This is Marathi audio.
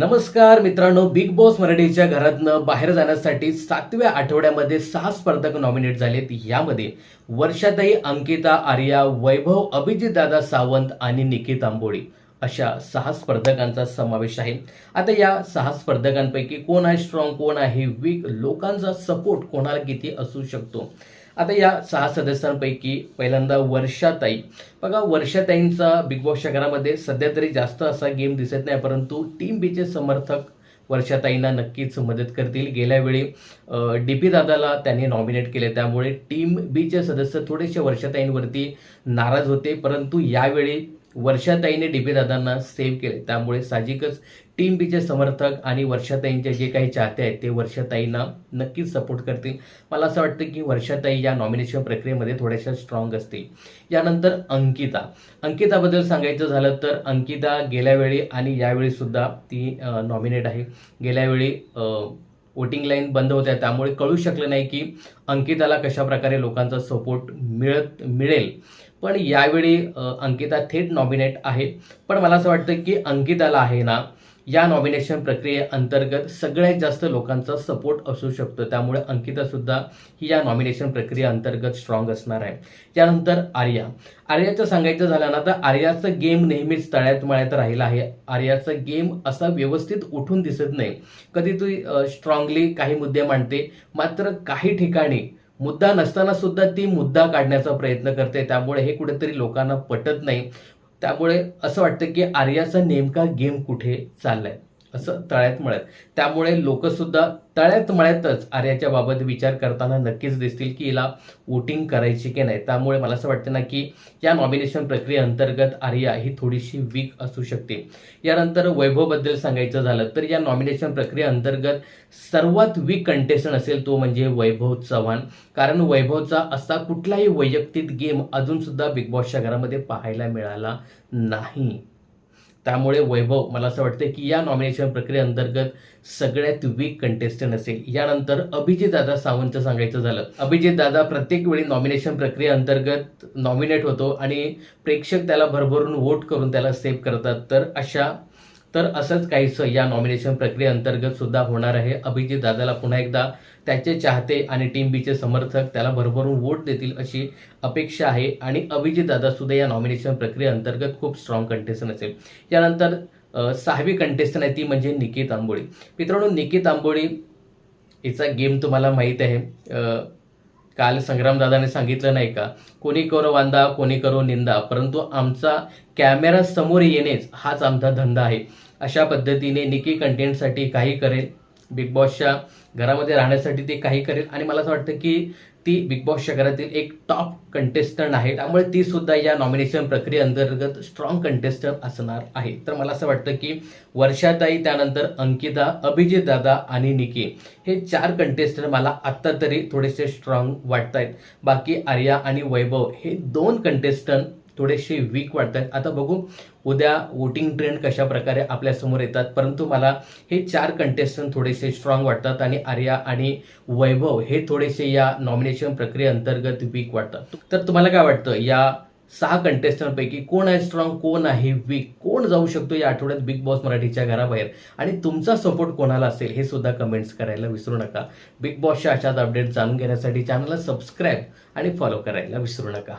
नमस्कार मित्रांनो बिग बॉस मराठीच्या घरातनं बाहेर जाण्यासाठी सातव्या आठवड्यामध्ये सहा स्पर्धक नॉमिनेट झालेत. यामध्ये वर्षाताई अंकिता आर्या वैभव अभिजित दादा सावंत आणि निकित आंबोळी अशा सहा स्पर्धकांचा समावेश आहे. आता या सहा स्पर्धकांपैकी कोण आहे स्ट्रॉंग कोण आहे वीक लोकांचा सपोर्ट कोणाला किती असू शकतो? आता या सहा सदस्यांपैकी पहिल्यांदा वर्षाताई. बघा वर्षाताईंचा बिग बॉसच्या घरामध्ये सध्या तरी जास्त असा गेम दिसत नाही परंतु टीम बीचे समर्थक वर्षाताईंना नक्कीच मदत करतील. गेल्यावेळी डी पी दादाला त्यांनी नॉमिनेट केले त्यामुळे टीम बीचे सदस्य थोडेसे वर्षाताईंवरती नाराज होते परंतु यावेळी वर्षाताईने डीपी दादांना सेव्ह केले. त्यामुळे साहजिकच टीम बीचे समर्थक आणि वर्षाताईंचे जे काही चाहते आहेत ते वर्षाताईंना नक्कीच सपोर्ट करतील. मला असं वाटतं की वर्षाताई या नॉमिनेशन प्रक्रियेमध्ये थोड्याशा स्ट्रॉंग असतील. यानंतर अंकिता. अंकिताबद्दल सांगायचं झालं तर अंकिता गेल्यावेळी आणि यावेळीसुद्धा ती नॉमिनेट आहे. गेल्यावेळी वोटिंग लाईन बंद होत्या. त्यामुळे कळू शकलं नाही की अंकिताला कशा प्रकारे लोकांचा सपोर्ट मिळत मिळेल. पण यावेळी अंकिता थेट नॉमिनेट आहे पण मला असं वाटतं की अंकिताला आहे ना या नॉमिनेशन प्रक्रियेअंतर्गत सगळ्यात जास्त लोकांचा सपोर्ट असू शकतो. त्यामुळे अंकिता सुद्धा ही या नॉमिनेशन प्रक्रियेअंतर्गत स्ट्रॉंग असणार आहे. त्यानंतर आर्या. आर्याचं सांगायचं झालं ना तर आर्याचं गेम नेहमीच तळ्यात मळ्यात राहिला आहे. आर्याचा गेम असा व्यवस्थित उठून दिसत नाही. कधी तू स्ट्रॉंगली काही मुद्दे मांडते. मात्र काही ठिकाणी मुद्दा नसताना सुद्धा ती मुद्दा काढण्याचा प्रयत्न करते. त्यामुळे हे कुठेतरी लोकांना पटत नाही. त्यामुळे असं वाटतं की आर्याचा नेमका गेम कुठे चाललाय? असं तळ्यात मळ्यात. त्यामुळे लोकसुद्धा तळ्यात मळ्यातच आर्याच्या बाबत विचार करताना नक्कीच दिसतील की हिला वोटिंग करायची की नाही. त्यामुळे मला असं वाटतं ना की या नॉमिनेशन प्रक्रियेअंतर्गत आर्या ही थोडीशी वीक असू शकते. यानंतर वैभवबद्दल सांगायचं झालं तर या नॉमिनेशन प्रक्रियेअंतर्गत सर्वात वीक कंटेस्टंट असेल तो म्हणजे वैभव चव्हाण. कारण वैभवचा असा कुठलाही वैयक्तिक गेम अजूनसुद्धा बिग बॉसच्या घरामध्ये पाहायला मिळाला नाही. त्यामुळे वैभव मला असं वाटतं की या नॉमिनेशन प्रक्रियेअंतर्गत सगळ्यात वीक कंटेस्टंट असेल. यानंतर अभिजित दादा सावंतचं सांगायचं झालं. अभिजित दादा प्रत्येक वेळी नॉमिनेशन प्रक्रियेअंतर्गत नॉमिनेट होतो आणि प्रेक्षक त्याला भरभरून वोट करून त्याला सेव्ह करतात. तर अशा तर असंच काहीसं या नॉमिनेशन प्रक्रियेअंतर्गत सुद्धा होणार आहे. अभिजित दादाला पुन्हा एकदा त्याचे चाहते आणि टीम बीचे समर्थक त्याला भरभरून वोट देतील अशी अपेक्षा आहे आणि अभिजित दादा सुद्धा या नॉमिनेशन प्रक्रियेअंतर्गत खूप स्ट्रॉंग कंटेस्टन असेल. यानंतर सहावी कंटेस्टन आहे ती म्हणजे निकित आंबोळी. मित्रांनो निकित आंबोळी हिचा गेम तुम्हाला माहीत आहे. काल संग्रामदादाने सांगितलं नाही का? कोणी करो वांदा कोणी करो निंदा परंतु आमचा कॅमेरा समोर येणेच हाच आमचा धंदा आहे. अशा पद्धतीने निकी कंटेंटसाठी काही करेल. बिग बॉसच्या घरामध्ये राहण्यासाठी ते काही करेल. आणि मला असं वाटतं की ती बिग बॉसच्या घरातील एक टॉप कंटेस्टंट आहे. त्यामुळे ती सुद्धा या नॉमिनेशन प्रक्रियेअंतर्गत स्ट्रॉंग कंटेस्टंट असणार आहे. तर मला असं वाटतं की वर्षाताई त्यानंतर अंकिता अभिजित दादा आणि निकी हे चार कंटेस्टंट मला आत्ता तरी थोडेसे स्ट्रॉंग वाटत आहेत बाकी आर्या आणि वैभव हे दोन कंटेस्टंट थोडेसे वीक वाटत आहेत आता बघू उद्या वोटिंग ट्रेंड कशा प्रकारे आपल्यासमोर येतात. परंतु मला हे चार कंटेस्टंट थोडेसे स्ट्रॉंग वाटतात आणि आर्या आणि वैभव हे थोडेसे या नॉमिनेशन प्रक्रियेअंतर्गत वीक वाटतात. तर तुम्हाला काय वाटतं? या सहा कंटेस्टंटपैकी कोण आहे स्ट्रॉंग कोण आहे वीक कोण जाऊ शकतो या आठवड्यात बिग बॉस मराठीच्या घराबाहेर? आणि तुमचा सपोर्ट कोणाला असेल हे सुद्धा कमेंट्स करायला विसरू नका. बिग बॉसच्या अशाच अपडेट जाणून घेण्यासाठी चॅनलला सबस्क्राईब आणि फॉलो करायला विसरू नका.